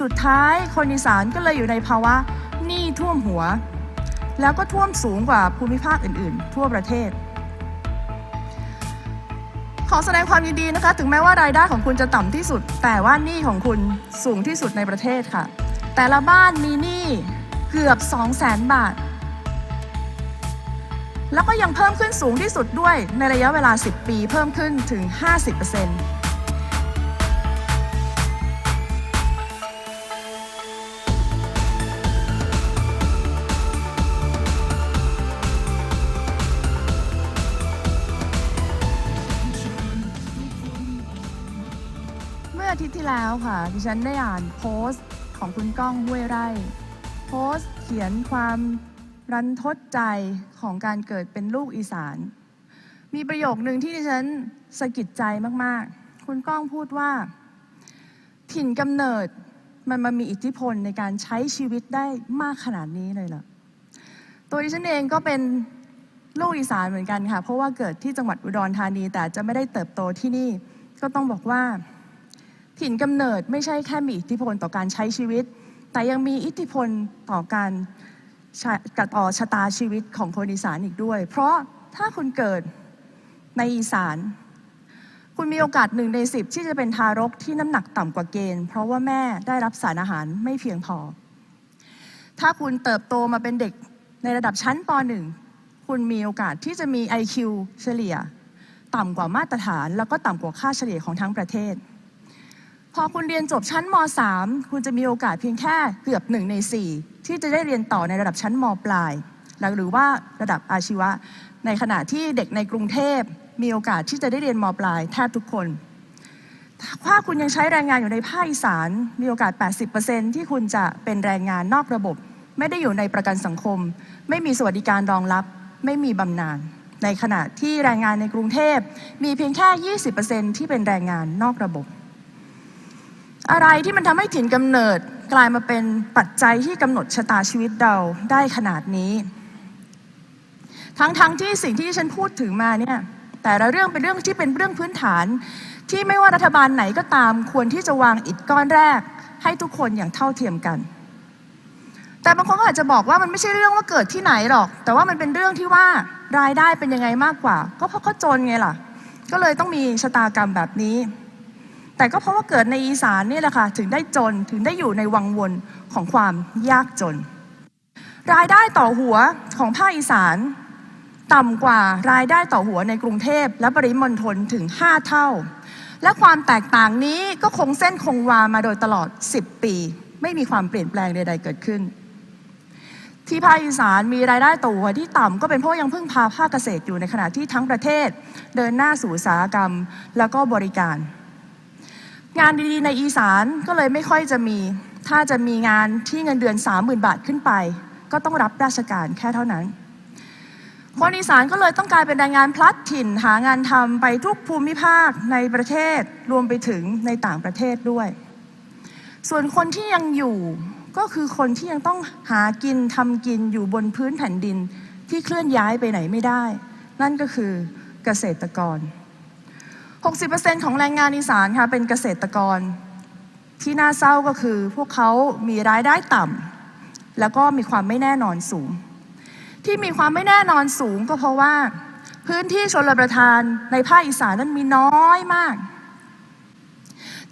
สุดท้ายคนอีสานก็เลยอยู่ในภาวะหนี้ท่วมหัว แล้วก็ท่วมสูงกว่าภูมิภาคอื่นๆ ทั่วประเทศ ขอแสดงความยินดีนะคะ ถึงแม้ว่ารายได้ของคุณจะต่ำที่สุด แต่ว่าหนี้ของคุณสูงที่สุดในประเทศค่ะ แต่ละบ้านมีหนี้เกือบ2 0 0แสนบาท แล้วก็ยังเพิ่มขึ้นสูงที่สุดด้วยในระยะเวลา 10 ปี เพิ่มขึ้นถึง 50% เมื่ออาทิตย์ที่แล้วค่ะดิฉันได้อ่านโพสต์ของคุณก้องห้วยไร่ โพสต์เขียนความรันทดใจของการเกิดเป็นลูกอีสาน มีประโยคหนึ่งที่ดิฉันสะกิดใจมากๆ คุณก้องพูดว่า ถิ่นกำเนิดมันมามีอิทธิพลในการใช้ชีวิตได้มากขนาดนี้เลยเหรอ ตัวดิฉันเองก็เป็นลูกอีสานเหมือนกันค่ะ เพราะว่าเกิดที่จังหวัดอุดรธานีแต่จะไม่ได้เติบโตที่นี่ ก็ต้องบอกว่า ถิ่นกำเนิดไม่ใช่แค่มีอิทธิพลต่อการใช้ชีวิต แต่ยังมีอิทธิพลต่อการชะต่อชะตาชีวิตของคนอีสานอีกด้วย เพราะถ้าคุณเกิดในอีสาน คุณมีโอกาสหนึ่งในสิบที่จะเป็นทารกที่น้ำหนักต่ำกว่าเกณฑ์ เพราะว่าแม่ได้รับสารอาหารไม่เพียงพอ ถ้าคุณเติบโตมาเป็นเด็กในระดับชั้นป .1 คุณมีโอกาสที่จะมี IQ เฉลี่ย ต่ำกว่ามาตรฐาน แล้วก็ต่ำกว่าค่าเฉลี่ยของทั้งประเทศ พอคุณเรียนจบชั้นม .3 คุณจะมีโอกาสเพียงแค่เกือบหนึ่งใน 4 ที่จะได้เรียนต่อในระดับชั้นมปลาย หรือว่าระดับอาชีวะ ในขณะที่เด็กในกรุงเทพมีโอกาสที่จะได้เรียนมปลายแทบทุกคนถ้าคุณยังใช้แรงงานอยู่ในภาคอีสาน มีโอกาส 80%ที่คุณจะเป็นแรงงานนอกระบบ ไม่ได้อยู่ในประกันสังคม ไม่มีสวัสดิการรองรับ ไม่มีบำนาญ ในขณะที่แรงงานในกรุงเทพมีเพียงแค่ 20%ที่เป็นแรงงานนอกระบบ อะไรที่มันทำให้ถิ่นกำเนิดกลายมาเป็นปัจจัยที่กำหนดชะตาชีวิตเราได้ขนาดนี้ ทั้งๆทที่สิ่งที่ฉันพูดถึงมาเนี่ยแต่ละเรื่องเป็นเรื่องที่เป็นเรื่องพื้นฐาน ที่ไม่ว่ารัฐบาลไหนก็ตามควรที่จะวางอิฐก้อนแรก ให้ทุกคนอย่างเท่าเทียมกัน แต่บางคนก็อาจจะบอกว่ามันไม่ใช่เรื่องว่าเกิดที่ไหนหรอก แต่ว่ามันเป็นเรื่องที่ว่ารายได้เป็นยังไงมากกว่า ก็เพราะเขาจนไงล่ะ ก็เลยต้องมีชะตากรรมแบบนี้ แต่ก็เพราะว่าเกิดในอีสานนี่แหละค่ะถึงได้จนถึงได้อยู่ในวังวนของความยากจน รายได้ต่อหัวของภาคอีสานต่ำกว่ารายได้ต่อหัวในกรุงเทพและปริมณฑลถึง 5 เท่า และความแตกต่างนี้ก็คงเส้นคงวามาโดยตลอด 10 ปี ไม่มีความเปลี่ยนแปลงใดๆเกิดขึ้น ที่ภาคอีสานมีรายได้ต่อหัวที่ต่ำก็เป็นเพราะยังพึ่งพาภาคเกษตรอยู่ในขณะที่ทั้งประเทศ เดินหน้าสู่อุตสาหกรรม แล้วก็บริการ งานดีๆ ในอีสานก็เลยไม่ค่อยจะมี ถ้าจะมีงานที่เงินเดือน 30,000 บาทขึ้นไป ก็ต้องรับราชการแค่เท่านั้น คนอีสานก็เลยต้องกลายเป็นแรงงานพลัดถิ่นหางานทำไปทุกภูมิภาคในประเทศรวมไปถึงในต่างประเทศด้วย ส่วนคนที่ยังอยู่ก็คือคนที่ยังต้องหากินทำกินอยู่บนพื้นแผ่นดินที่เคลื่อนย้ายไปไหนไม่ได้ นั่นก็คือเกษตรกร 60%ของแรงงานอีสานค่ะเป็นเกษตรกร ที่น่าเศร้าก็คือ พวกเขามีรายได้ต่ำแล้วก็มีความไม่แน่นอนสูง ที่มีความไม่แน่นอนสูงก็เพราะว่า พื้นที่ชนประทานในภาคอีสานนั้นมีน้อยมาก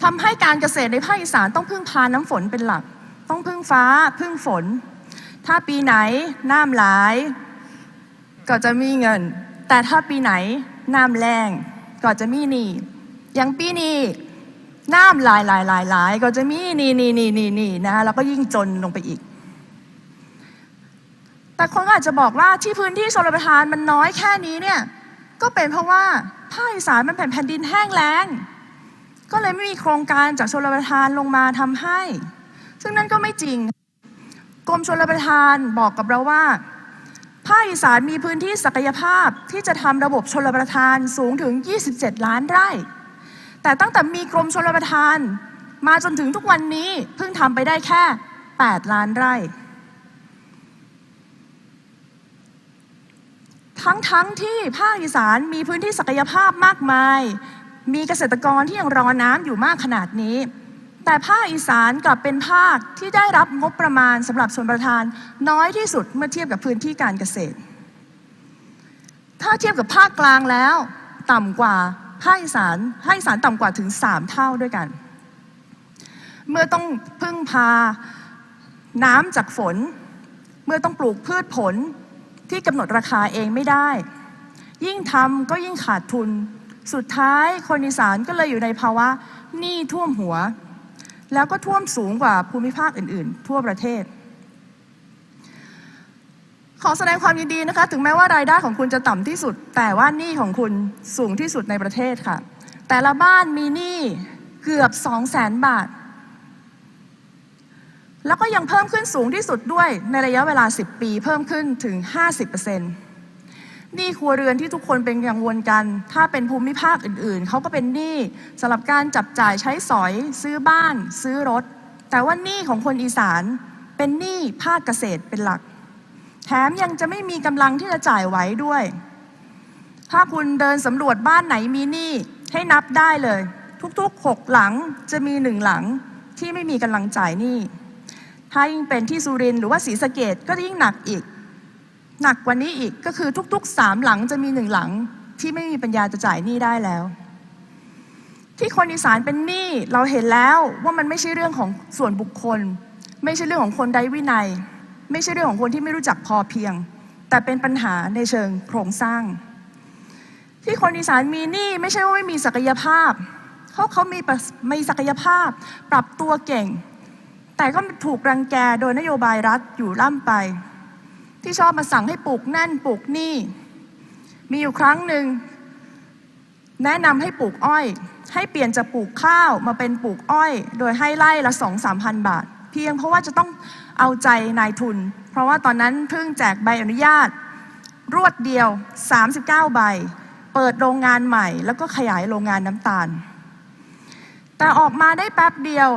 ทำให้การเกษตรในภาคอีสานต้องพึ่งพาน้ำฝนเป็นหลัก ต้องพึ่งฟ้าพึ่งฝน ถ้าปีไหนน้ำหลาย ก็จะมีเงิน แต่ถ้าปีไหนน้ำแรง ก็จะมีนี่ อย่างปีนี้น้ำหลายหลายหลายหลายก็จะมีนี่นี่นี่นี่นี่นะแล้วก็ยิ่งจนลงไปอีก แต่คนก็อาจจะบอกว่าที่พื้นที่ชลประทานมันน้อยแค่นี้เนี่ย ก็เป็นเพราะว่าภาคอีสานมันเป็นแผ่นดินแห้งแล้ง ก็เลยไม่มีโครงการจากชลประทานลงมาทำให้ ซึ่งนั่นก็ไม่จริง กรมชลประทานบอกกับเราว่า ภาคอีสานมีพื้นที่ศักยภาพที่จะทำระบบชลประทานสูงถึง 27 ล้านไร่ แต่ตั้งแต่มีกรมชลประทาน มาจนถึงทุกวันนี้เพิ่งทำไปได้แค่ 8 ล้านไร่ ทั้งๆทที่ภาคอีสานมีพื้นที่ศักยภาพมากมาย มีเกษตรกรที่ยังรอน้ำอยู่มากขนาดนี้ แต่ภาคอีสานกลับเป็นภาคที่ได้รับงบประมาณสำหรับส่วนประทานน้อยที่สุดเมื่อเทียบกับพื้นที่การเกษตร ถ้าเทียบกับภาคกลางแล้ว ต่ำกว่าภาคอีสานภาคอีสานต่ำกว่าถึง 3 เท่าด้วยกัน เมื่อต้องพึ่งพาน้ำจากฝน เมื่อต้องปลูกพืชผลที่กำหนดราคาเองไม่ได้ ยิ่งทำก็ยิ่งขาดทุน สุดท้ายคนอีสานก็เลยอยู่ในภาวะหนี้ท่วมหัว แล้วก็ท่วมสูงกว่าภูมิภาคอื่น ๆ ทั่วประเทศ ขอแสดงความยินดีนะคะ ถึงแม้ว่ารายได้ของคุณจะต่ำที่สุด แต่ว่าหนี้ของคุณสูงที่สุดในประเทศค่ะ แต่ละบ้านมีหนี้เกือบ2 0 0แสนบาท แล้วก็ยังเพิ่มขึ้นสูงที่สุดด้วยในระยะเวลา 10 ปี เพิ่มขึ้นถึง 50% หนี้ครัวเรือนที่ทุกคนเป็นกังวลกัน ถ้าเป็นภูมิภาคอื่นๆ เขาก็เป็นหนี้สำหรับการจับจ่ายใช้สอย ซื้อบ้าน ซื้อรถ แต่ว่าหนี้ของคนอีสานเป็นหนี้ภาคเกษตรเป็นหลัก แถมยังจะไม่มีกำลังที่จะจ่ายไหวด้วย ถ้าคุณเดินสำรวจบ้านไหนมีหนี้ให้นับได้เลย ทุกๆ6หลังจะมีหนึ่งหลังที่ไม่มีกำลังจ่ายหนี้ถ้ายิ่งเป็นที่สุรินทร์หรือว่าศรีสะเกดก็ยิ่งหนักอีก หนักกว่านี้อีกก็คือทุกๆสามหลังจะมีหนึ่งหลังที่ไม่มีปัญญาจะจ่ายหนี้ได้แล้ว ที่คนอีสานเป็นหนี้เราเห็นแล้วว่ามันไม่ใช่เรื่องของส่วนบุคคล ไม่ใช่เรื่องของคนไร้วินัย ไม่ใช่เรื่องของคนที่ไม่รู้จักพอเพียง แต่เป็นปัญหาในเชิงโครงสร้าง ที่คนอีสานมีหนี้ไม่ใช่ว่าไม่มีศักยภาพเขาเขามีประมีศักยภาพ ปรับตัวเก่ง แต่ก็ถูกรังแกโดยนโยบายรัฐอยู่ล่ำไป ที่ชอบมาสั่งให้ปลูกนั่นปลูกนี่ มีอยู่ครั้งหนึ่งแนะนำให้ปลูกอ้อย ให้เปลี่ยนจากปลูกข้าวมาเป็นปลูกอ้อย โดยให้ไล่ละสองสามพันบาท เพียงเพราะว่าจะต้องเอาใจนายทุน เพราะว่าตอนนั้นเพิ่งแจกใบอนุญาต รวดเดียว 39 ใบ เปิดโรงงานใหม่ แล้วก็ขยายโรงงานน้ำตาล แต่ออกมาได้แป๊บเดียว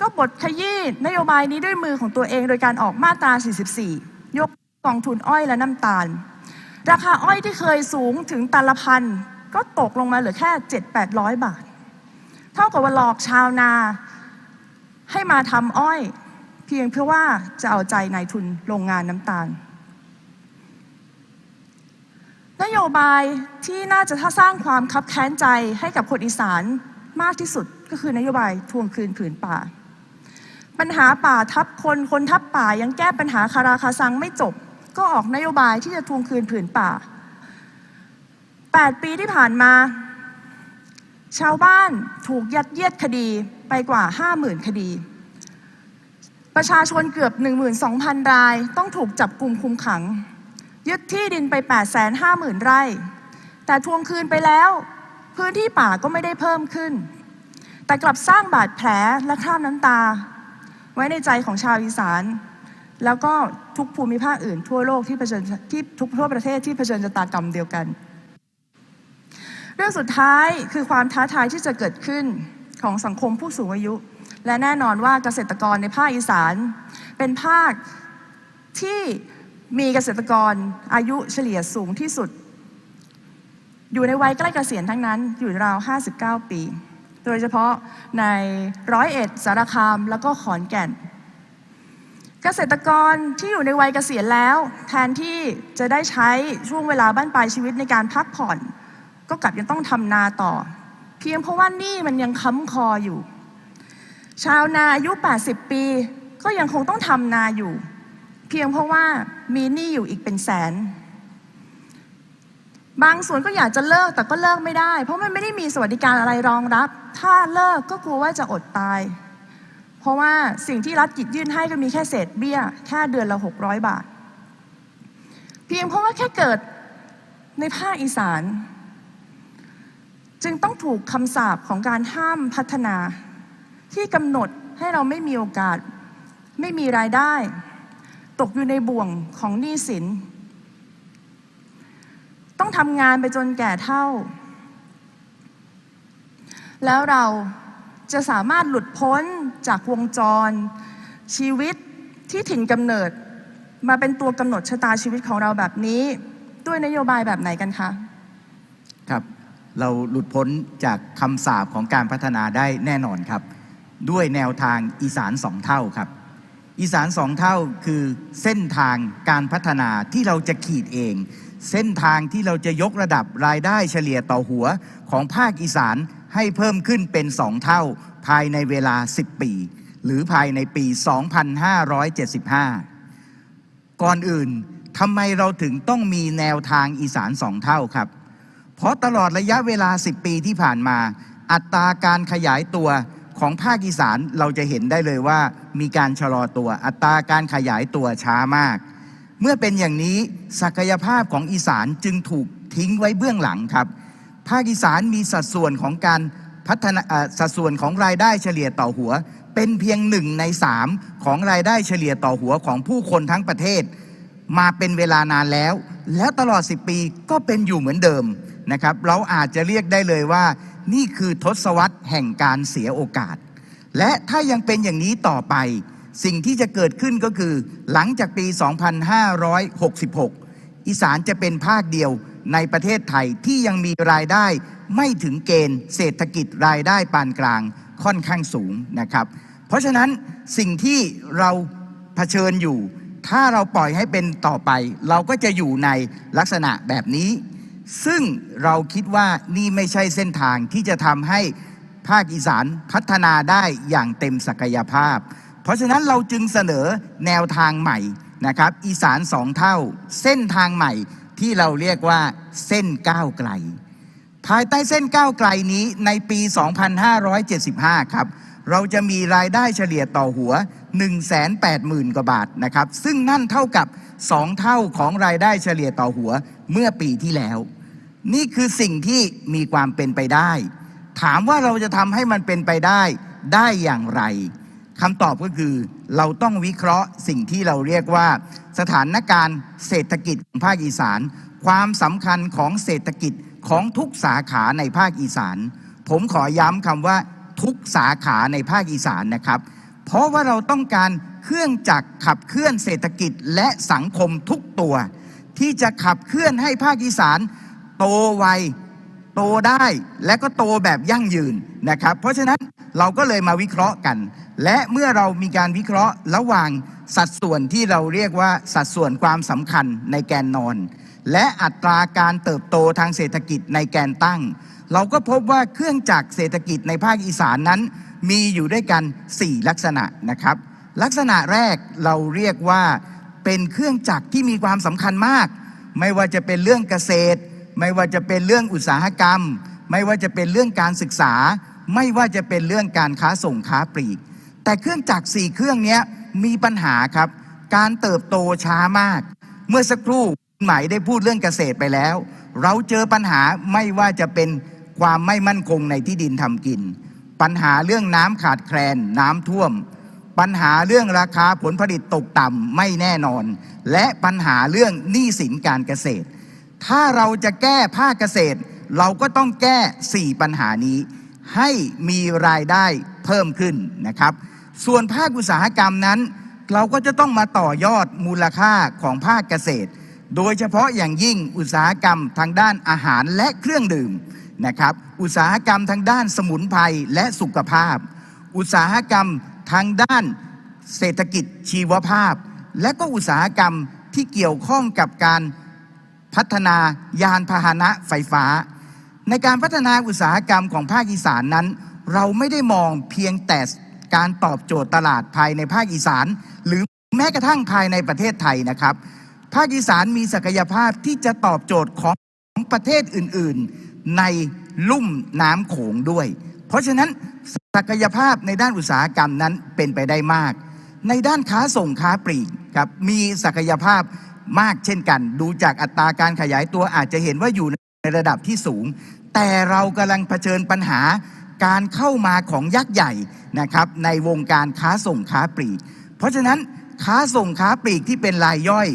ก็บทขยี้นโยบายนี้ด้วยมือของตัวเองโดยการออกมาตรา 44 ยก กองทุนอ้อยและน้ำตาล ราคาอ้อยที่เคยสูงถึงตันละพันก็ตกลงมาเหลือแค่7-800บาท เท่ากับว่าหลอกชาวนา ให้มาทำอ้อย เพียงเพื่อว่าจะเอาใจนายทุนโรงงานน้ำตาล นโยบายที่น่าจะถ้าสร้างความคับแค้นใจให้กับคนอีสานมากที่สุดก็คือนโยบายทวงคืนผืนป่า ปัญหาป่าทับคนคนทับป่ายังแก้ปัญหาคาราคาซังไม่จบ ก็ออกนโยบายที่จะทวงคืนผืนป่า 8 ปีที่ผ่านมา ชาวบ้านถูกยัดเยียดคดีไปกว่า 50,000 คดี ประชาชนเกือบ 12,000 รายต้องถูกจับกลุ่มคุมขัง ยึดที่ดินไป 850,000 ไร่ แต่ทวงคืนไปแล้ว พื้นที่ป่าก็ไม่ได้เพิ่มขึ้น แต่กลับสร้างบาดแผลและคราบน้ำตา ไว้ในใจของชาวอีสาน แล้วก็ทุกภูมิภาคอื่นทั่วโลกที่เผชิญที่ทุกทั่วประเทศที่เผชิญชะตากรรมเดียวกัน เรื่องสุดท้ายคือความท้าทายที่จะเกิดขึ้นของสังคมผู้สูงอายุ และแน่นอนว่าเกษตรกรในภาคอีสาน เป็นภาคที่มีเกษตรกรอายุเฉลี่ยสูงที่สุด อยู่ในวัยใกล้เกษียณทั้งนั้นอยู่ราว 59 ปี โดยเฉพาะในร้อยเอ็ดสารคามแล้วก็ขอนแก่น เกษตรกรที่อยู่ในวัยเกษียณแล้ว แทนที่จะได้ใช้ช่วงเวลาบ้านปลายชีวิตในการพักผ่อน ก็กลับยังต้องทำนาต่อ เพียงเพราะว่านี่มันยังค้ำคออยู่ ชาวนาอายุ 80 ปี ก็ยังคงต้องทำนาอยู่ เพียงเพราะว่ามีหนี้อยู่อีกเป็นแสน บางส่วนก็อยากจะเลิกแต่ก็เลิกไม่ได้ เพราะมันไม่ได้มีสวัสดิการอะไรรองรับ ถ้าเลิกก็กลัวว่าจะอดตาย เพราะว่าสิ่งที่รัฐหยิบยื่นให้ก็มีแค่เศษเบี้ย แค่เดือนละ 600 บาท เพียงเพราะว่าแค่เกิดในภาคอีสาน จึงต้องถูกคำสาปของการห้ามพัฒนา ที่กำหนดให้เราไม่มีโอกาส ไม่มีรายได้ ตกอยู่ในบ่วงของหนี้สิน ต้องทำงานไปจนแก่เท่า แล้วเรา จะสามารถหลุดพ้นจากวงจร ชีวิตที่ถิ่นกำเนิด มาเป็นตัวกำหนดชะตาชีวิตของเราแบบนี้ ด้วยนโยบายแบบไหนกันคะ ครับ เราหลุดพ้นจากคำสาปของการพัฒนาได้แน่นอนครับ ด้วยแนวทางอีสานสองเท่าครับ อีสานสองเท่าคือเส้นทางการพัฒนาที่เราจะขีดเองเส้นทางที่เราจะยกระดับรายได้เฉลี่ยต่อหัวของภาคอีสาน ให้เพิ่มขึ้นเป็นสองเท่าภายในเวลา 10 ปี หรือภายในปี 2575 ก่อนอื่นทำไมเราถึงต้องมีแนวทางอีสานสองเท่าครับ เพราะตลอดระยะเวลา 10 ปีที่ผ่านมา อัตราการขยายตัวของภาคอีสานเราจะเห็นได้เลยว่า มีการชะลอตัว อัตราการขยายตัวช้ามาก เมื่อเป็นอย่างนี้ศักยภาพของอีสานจึงถูกทิ้งไว้เบื้องหลังครับ ภาคอีสานมีสัดส่วนของการพัฒนาสัดส่วนของรายได้เฉลี่ยต่อหัว เป็นเพียงหนึ่งในสามของรายได้เฉลี่ยต่อหัวของผู้คนทั้งประเทศ มาเป็นเวลานานแล้ว แล้วตลอด 10 ปีก็เป็นอยู่เหมือนเดิมนะครับ เราอาจจะเรียกได้เลยว่า นี่คือทศวรรษแห่งการเสียโอกาส และถ้ายังเป็นอย่างนี้ต่อไป สิ่งที่จะเกิดขึ้นก็คือ หลังจากปี 2566 อีสานจะเป็นภาคเดียว ในประเทศไทยที่ยังมีรายได้ไม่ถึงเกณฑ์เศรษฐกิจรายได้ปานกลางค่อนข้างสูงนะครับ เพราะฉะนั้นสิ่งที่เราเผชิญอยู่ ถ้าเราปล่อยให้เป็นต่อไป เราก็จะอยู่ในลักษณะแบบนี้ ซึ่งเราคิดว่านี่ไม่ใช่เส้นทางที่จะทำให้ภาคอีสานพัฒนาได้อย่างเต็มศักยภาพ เพราะฉะนั้นเราจึงเสนอแนวทางใหม่นะครับ อีสานสองเท่า เส้นทางใหม่ ที่เราเรียกว่าเส้นก้าวไกล ภายใต้เส้นก้าวไกลนี้ในปี 2575 ครับ เราจะมีรายได้เฉลี่ยต่อหัว 180,000 กว่าบาทนะครับ ซึ่งนั่นเท่ากับ 2 เท่าของรายได้เฉลี่ยต่อหัวเมื่อปีที่แล้ว นี่คือสิ่งที่มีความเป็นไปได้ ถามว่าเราจะทำให้มันเป็นไปได้ได้อย่างไรคำตอบก็คือเราต้องวิเคราะห์สิ่งที่เราเรียกว่า สถานการณ์เศรษฐกิจของภาคอีสาน ความสำคัญของเศรษฐกิจของทุกสาขาในภาคอีสาน ผมขอย้ำคำว่าทุกสาขาในภาคอีสานนะครับ เพราะว่าเราต้องการเครื่องจักรขับเคลื่อนเศรษฐกิจและสังคมทุกตัว ที่จะขับเคลื่อนให้ภาคอีสาน โตไวโตได้และก็โตแบบยั่งยืนนะครับ เพราะฉะนั้นเราก็เลยมาวิเคราะห์กัน และเมื่อเรามีการวิเคราะห์ระหว่าง สัดส่วนที่เราเรียกว่าสัดส่วนความสำคัญในแกนนอน และอัตราการเติบโตทางเศรษฐกิจในแกนตั้ง เราก็พบว่าเครื่องจักรเศรษฐกิจในภาคอีสานนั้น มีอยู่ด้วยกัน 4 ลักษณะนะครับ ลักษณะแรกเราเรียกว่าเป็นเครื่องจักรที่มีความสำคัญมาก ไม่ว่าจะเป็นเรื่องเกษตร ไม่ว่าจะเป็นเรื่องอุตสาหกรรม ไม่ว่าจะเป็นเรื่องการศึกษา ไม่ว่าจะเป็นเรื่องการค้าส่งค้าปลีก แต่เครื่องจักรสี่เครื่องนี้ มีปัญหาครับ การเติบโตช้ามาก เมื่อสักครู่คุณหมายได้พูดเรื่องเกษตรไปแล้ว เราเจอปัญหาไม่ว่าจะเป็นความไม่มั่นคงในที่ดินทำกิน ปัญหาเรื่องน้ำขาดแคลนน้ำท่วม ปัญหาเรื่องราคาผลผลิตตกต่ำไม่แน่นอน และปัญหาเรื่องหนี้สินการเกษตร ถ้าเราจะแก้ภาคเกษตร เราก็ต้องแก้ 4 ปัญหานี้ ให้มีรายได้เพิ่มขึ้นนะครับ ส่วนภาคอุตสาหกรรมนั้น เราก็จะต้องมาต่อยอดมูลค่าของภาคเกษตร โดยเฉพาะอย่างยิ่งอุตสาหกรรมทางด้านอาหารและเครื่องดื่มนะครับ อุตสาหกรรมทางด้านสมุนไพรและสุขภาพ อุตสาหกรรมทางด้านเศรษฐกิจชีวภาพ และก็อุตสาหกรรมที่เกี่ยวข้องกับการพัฒนายานพาหนะไฟฟ้า ในการพัฒนาอุตสาหกรรมของภาคอีสานนั้น เราไม่ได้มองเพียงแต่ การตอบโจทย์ตลาดภายในภาคอีสาน หรือแม้กระทั่งภายในประเทศไทยนะครับ ภาคอีสานมีศักยภาพที่จะตอบโจทย์ของประเทศอื่น ๆ ในลุ่มน้ำโขงด้วย เพราะฉะนั้นศักยภาพในด้านอุตสาหกรรมนั้นเป็นไปได้มาก ในด้านค้าส่งค้าปลีกครับมีศักยภาพมากเช่นกัน ดูจากอัตราการขยายตัวอาจจะเห็นว่าอยู่ในระดับที่สูง แต่เรากำลังเผชิญปัญหาการเข้ามาของยักษ์ใหญ่ นะครับในวงการค้าส่งค้าปลีก เพราะฉะนั้นค้าส่งค้าปลีกที่เป็นรายย่อย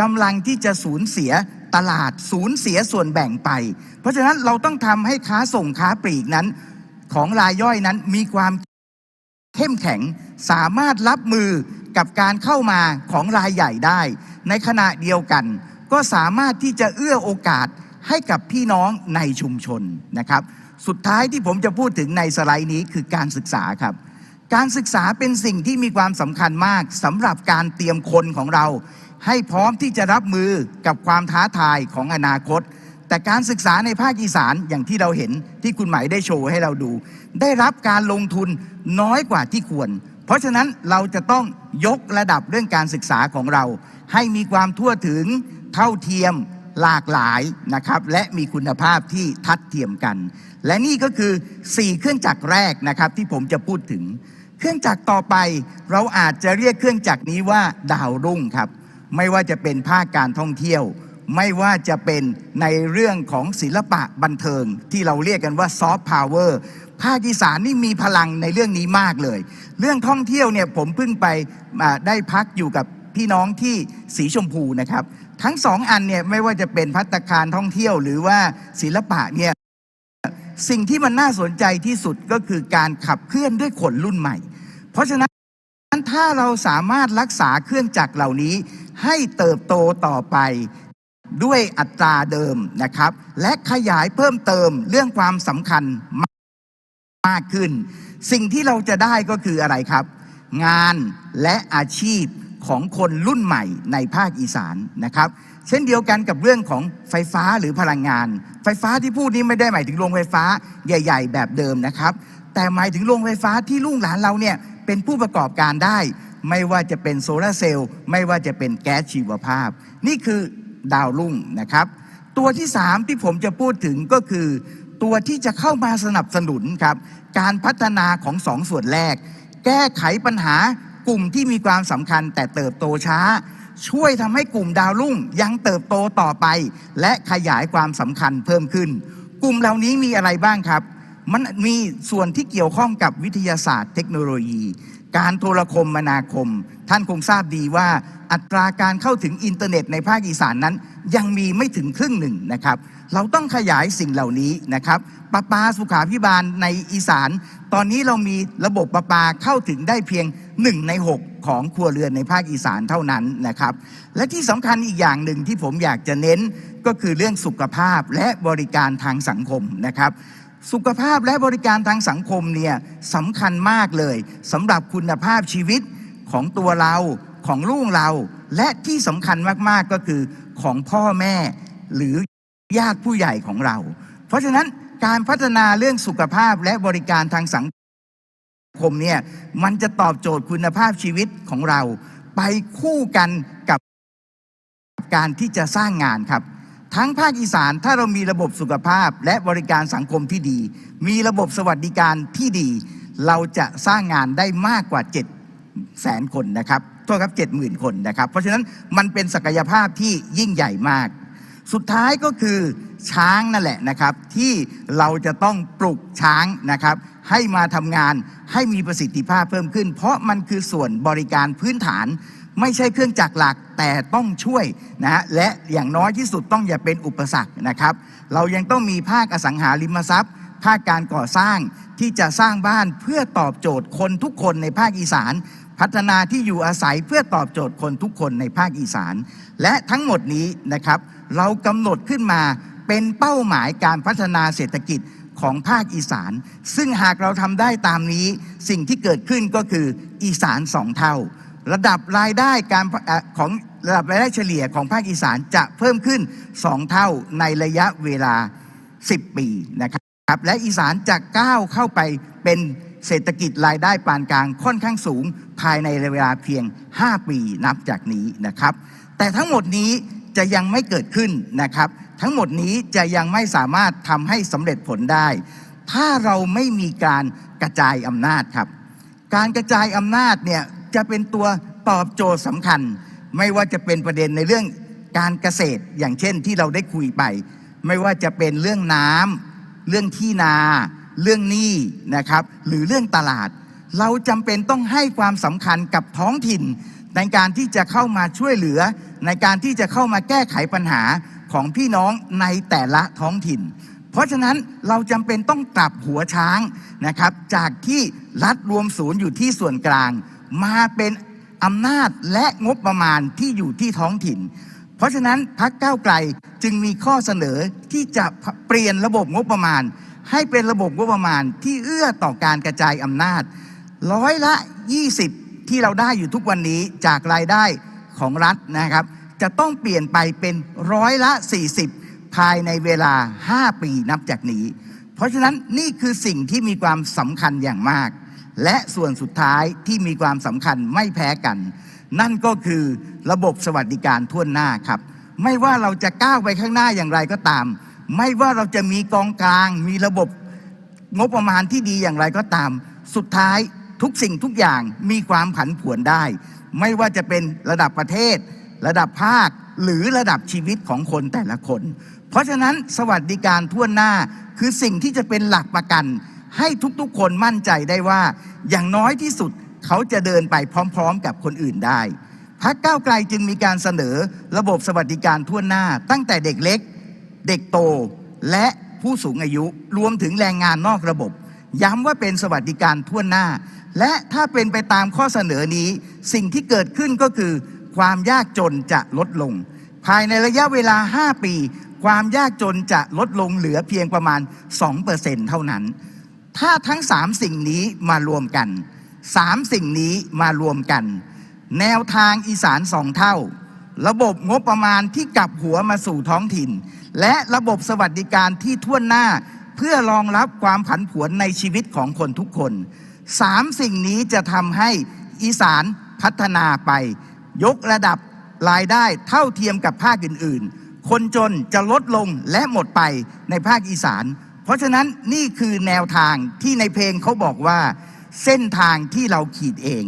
กำลังที่จะสูญเสียตลาดสูญเสียส่วนแบ่งไป เพราะฉะนั้นเราต้องทำให้ค้าส่งค้าปลีกนั้น ของรายย่อยนั้นมีความเข้มแข็งสามารถรับมือกับการเข้ามาของรายใหญ่ได้ ในขณะเดียวกัน ก็สามารถที่จะเอื้อโอกาสให้กับพี่น้องในชุมชนนะครับ สุดท้ายที่ผมจะพูดถึงในสไลด์นี้คือการศึกษาครับ การศึกษาเป็นสิ่งที่มีความสำคัญมากสำหรับการเตรียมคนของเรา ให้พร้อมที่จะรับมือกับความท้าทายของอนาคต แต่การศึกษาในภาคอีสานอย่างที่เราเห็นที่คุณหมายได้โชว์ให้เราดู ได้รับการลงทุนน้อยกว่าที่ควร เพราะฉะนั้นเราจะต้องยกระดับเรื่องการศึกษาของเรา ให้มีความทั่วถึงเท่าเทียม หลากหลายนะครับและมีคุณภาพที่ทัดเทียมกัน และนี่ก็คือ 4 เครื่องจักรแรกนะครับที่ผมจะพูดถึง เครื่องจักรต่อไป เราอาจจะเรียกเครื่องจักรนี้ว่าดาวรุ่งครับ ไม่ว่าจะเป็นภาคการท่องเที่ยว ไม่ว่าจะเป็นในเรื่องของศิลปะบันเทิง ที่เราเรียกกันว่าซอฟต์พาวเวอร์ภาคอีสานนี่มีพลังในเรื่องนี้มากเลย เรื่องท่องเที่ยวเนี่ยผมเพิ่งไปได้พักอยู่กับพี่น้องที่สีชมพูนะครับ ทั้งสองอันเนี่ยไม่ว่าจะเป็นพัตตาคารท่องเที่ยวหรือว่าศิลปะเนี่ยสิ่งที่มันน่าสนใจที่สุดก็คือการขับเคลื่อนด้วยคนรุ่นใหม่ เพราะฉะนั้นถ้าเราสามารถรักษาเครื่องจักรเหล่านี้ ให้เติบโตต่อไปด้วยอัตราเดิมนะครับ และขยายเพิ่มเติมเรื่องความสำคัญมากขึ้น สิ่งที่เราจะได้ก็คืออะไรครับ งานและอาชีพ ของคนรุ่นใหม่ในภาคอีสานนะครับ เช่นเดียวกันกับเรื่องของไฟฟ้าหรือพลังงาน ไฟฟ้าที่พูดนี้ไม่ได้หมายถึงโรงไฟฟ้าใหญ่ ๆ แบบเดิมนะครับ แต่หมายถึงโรงไฟฟ้าที่ลูกหลานเราเนี่ยเป็นผู้ประกอบการได้ ไม่ว่าจะเป็นโซลาร์เซลล์ไม่ว่าจะเป็นแก๊สชีวภาพ นี่คือดาวรุ่งนะครับ ตัวที่ 3 ที่ผมจะพูดถึงก็คือ ตัวที่จะเข้ามาสนับสนุนครับการพัฒนาของสองส่วนแรก แก้ไขปัญหา กลุ่มที่มีความสำคัญแต่เติบโตช้า ช่วยทำให้กลุ่มดาวรุ่งยังเติบโตต่อไป และขยายความสำคัญเพิ่มขึ้น กลุ่มเหล่านี้มีอะไรบ้างครับ มันมีส่วนที่เกี่ยวข้องกับวิทยาศาสตร์เทคโนโลยี การโทรคมนาคม ท่านคงทราบดีว่าอัตราการเข้าถึงอินเทอร์เน็ตในภาคอีสานนั้น ยังมีไม่ถึงครึ่งหนึ่งนะครับ เราต้องขยายสิ่งเหล่านี้นะครับประปาสุขาพิบาลในอีสาน ตอนนี้เรามีระบบประปาเข้าถึงได้เพียง 1 ใน 6 ของครัวเรือนในภาคอีสานเท่านั้นนะครับ และที่สำคัญอีกอย่างหนึ่งที่ผมอยากจะเน้นก็คือเรื่องสุขภาพและบริการทางสังคมนะครับสุขภาพและบริการทางสังคมเนี่ยสำคัญมากเลยสำหรับคุณภาพชีวิต ของตัวเราของลูกเรา และที่สำคัญมากๆก็คือของพ่อแม่หรือญาติผู้ใหญ่ของเรา เพราะฉะนั้นการพัฒนาเรื่องสุขภาพและบริการทางสังคมเนี่ยมันจะตอบโจทย์คุณภาพชีวิตของเรา ไปคู่กันกับการที่จะสร้างงานครับ ทั้งภาคอีสานถ้าเรามีระบบสุขภาพและบริการสังคมที่ดี มีระบบสวัสดิการที่ดี เราจะสร้างงานได้มากกว่า 7 แสนคนนะครับโทษครับ7 0,000คนนะครับ เพราะฉะนั้นมันเป็นศักยภาพที่ยิ่งใหญ่มาก สุดท้ายก็คือช้างนั่นแหละนะครับ ที่เราจะต้องปลุกช้างนะครับ ให้มาทำงานให้มีประสิทธิภาพเพิ่มขึ้น เพราะมันคือส่วนบริการพื้นฐานไม่ใช่เครื่องจักรหลักแต่ต้องช่วยนะฮะและอย่างน้อยที่สุดต้องอย่าเป็นอุปสรรคนะครับ เรายังต้องมีภาคอสังหาริมทรัพย์ ภาคการก่อสร้างที่จะสร้างบ้านเพื่อตอบโจทย์คนทุกคนในภาคอีสาน พัฒนาที่อยู่อาศัยเพื่อตอบโจทย์คนทุกคนในภาคอีสาน และทั้งหมดนี้นะครับ เรากำหนดขึ้นมาเป็นเป้าหมายการพัฒนาเศรษฐกิจของภาคอีสาน ซึ่งหากเราทำได้ตามนี้ สิ่งที่เกิดขึ้นก็คืออีสานสองเท่า ระดับรายได้การอของระดับรายได้เฉลี่ยของภาคอีสานจะเพิ่มขึ้น 2 เท่าในระยะเวลา 10 ปีนะครับ และอีสานจะก้าวเข้าไปเป็นเศรษฐกิจรายได้ปานกลางค่อนข้างสูงภายในเวลาเพียง 5 ปีนับจากนี้นะครับ แต่ทั้งหมดนี้จะยังไม่เกิดขึ้นนะครับ ทั้งหมดนี้จะยังไม่สามารถทำให้สำเร็จผลได้ ถ้าเราไม่มีการกระจายอำนาจครับ การกระจายอำนาจเนี่ยจะเป็นตัวตอบโจทย์สำคัญ ไม่ว่าจะเป็นประเด็นในเรื่องการเกษตรอย่างเช่นที่เราได้คุยไป ไม่ว่าจะเป็นเรื่องน้ำ เรื่องที่นา เรื่องหนี้นะครับ หรือเรื่องตลาด เราจำเป็นต้องให้ความสำคัญกับท้องถิ่น ในการที่จะเข้ามาช่วยเหลือ ในการที่จะเข้ามาแก้ไขปัญหาของพี่น้องในแต่ละท้องถิ่น เพราะฉะนั้นเราจำเป็นต้องกลับหัวช้างนะครับ จากที่รัฐรวมศูนย์อยู่ที่ส่วนกลาง มาเป็นอำนาจและงบประมาณที่อยู่ที่ท้องถิ่น เพราะฉะนั้นพักก้าวไกลจึงมีข้อเสนอที่จะเปลี่ยนระบบงบประมาณ ให้เป็นระบบงบประมาณที่เอื้อต่อการกระจายอำนาจ ร้อยละ 20 ที่เราได้อยู่ทุกวันนี้จากรายได้ของรัฐนะครับ จะต้องเปลี่ยนไปเป็นร้อยละ 40 ภายในเวลา 5 ปีนับจากนี้ เพราะฉะนั้นนี่คือสิ่งที่มีความสำคัญอย่างมาก และส่วนสุดท้ายที่มีความสำคัญไม่แพ้กัน นั่นก็คือ ระบบสวัสดิการทั่วหน้าครับ ไม่ว่าเราจะก้าวไปข้างหน้าอย่างไรก็ตาม ไม่ว่าเราจะมีกองกลาง มีระบบงบประมาณที่ดีอย่างไรก็ตาม สุดท้ายทุกสิ่งทุกอย่างมีความผันผวนได้ ไม่ว่าจะเป็นระดับประเทศ ระดับภาคหรือระดับชีวิตของคนแต่ละคน เพราะฉะนั้นสวัสดิการทั่วหน้าคือสิ่งที่จะเป็นหลักประกัน ให้ทุกๆคนมั่นใจได้ว่า อย่างน้อยที่สุดเขาจะเดินไปพร้อม ๆ กับคนอื่นได้ พักก้าวไกลจึงมีการเสนอระบบสวัสดิการทั่วหน้า ตั้งแต่เด็กเล็ก เด็กโตและผู้สูงอายุรวมถึงแรงงานนอกระบบ ย้ำว่าเป็นสวัสดิการทั่วหน้า และถ้าเป็นไปตามข้อเสนอนี้ สิ่งที่เกิดขึ้นก็คือ ความยากจนจะลดลง ภายในระยะเวลา 5 ปี ความยากจนจะลดลงเหลือเพียงประมาณ 2%เท่านั้น ถ้าทั้ง 3 สิ่งนี้มารวมกัน 3 สิ่งนี้มารวมกัน แนวทางอีสานสองเท่า ระบบงบประมาณที่กลับหัวมาสู่ท้องถิ่น และระบบสวัสดิการที่ทั่วหน้าเพื่อรองรับความผันผวนในชีวิตของคนทุกคนสามสิ่งนี้จะทำให้อีสานพัฒนาไป ยกระดับรายได้เท่าเทียมกับภาคอื่น ๆ คนจนจะลดลงและหมดไปในภาคอีสาน เพราะฉะนั้นนี่คือแนวทางที่ในเพลงเขาบอกว่า เส้นทางที่เราขีดเอง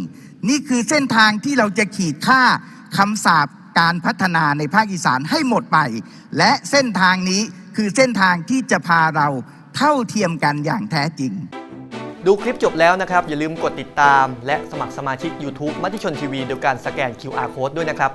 นี่คือเส้นทางที่เราจะขีดค่าคำสาปการพัฒนาในภาคอีสานให้หมดไป และเส้นทางนี้คือเส้นทางที่จะพาเราเท่าเทียมกันอย่างแท้จริง ดูคลิปจบแล้วนะครับ อย่าลืมกดติดตาม และสมัครสมาชิก YouTube มติชนทีวีโดยการสแกน QR Code ด้วยนะครับ